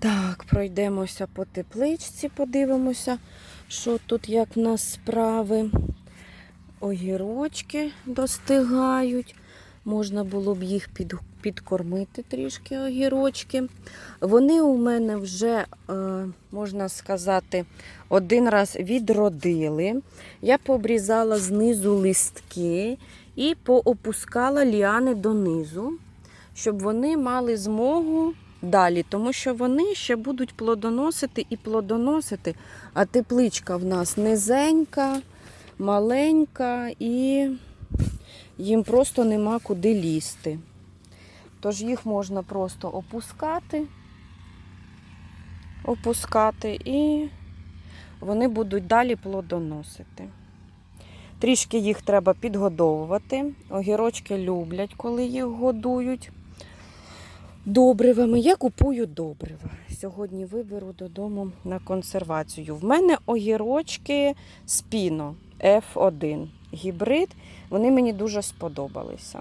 Так, пройдемося по тепличці, подивимося, що тут як в нас справи. Огірочки достигають. Можна було б їх під, підкормити трішки огірочки. Вони у мене вже, е, можна сказати, один раз відродили. Я пообрізала знизу листки і поопускала ліани донизу, щоб вони мали змогу далі, тому що вони ще будуть плодоносити і плодоносити, а тепличка в нас низенька, маленька і їм просто нема куди лізти. Тож їх можна просто опускати, опускати і вони будуть далі плодоносити. Трішки їх треба підгодовувати. Огірочки люблять, коли їх годують добривами. Я купую добрива. Сьогодні виберу додому на консервацію. В мене огірочки спіно F1 гібрид. Вони мені дуже сподобалися.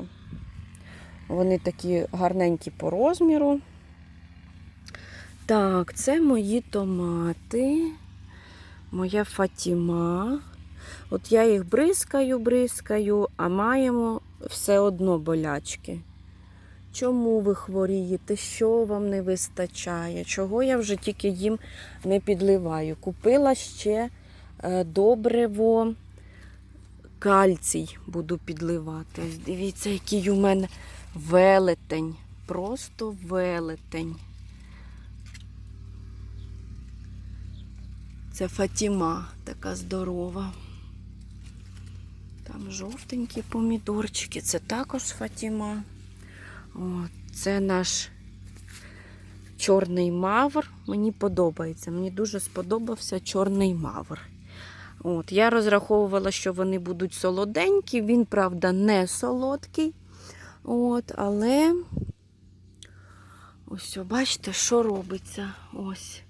Вони такі гарненькі по розміру. Так, це мої томати, моя фатіма. От я їх бризкаю, бризкаю, а маємо все одно болячки. Чому ви хворієте? Що вам не вистачає? Чого я вже тільки їм не підливаю? Купила ще е, добриво кальцій буду підливати. Ось дивіться, який у мене велетень. Просто велетень. Це Фатіма така здорова. Там жовтенькі помідорчики. Це також Фатіма. О, це наш чорний мавр. Мені подобається. Мені дуже сподобався чорний мавр. От, я розраховувала, що вони будуть солоденькі. Він, правда, не солодкий. От, але ось, бачите, що робиться. Ось.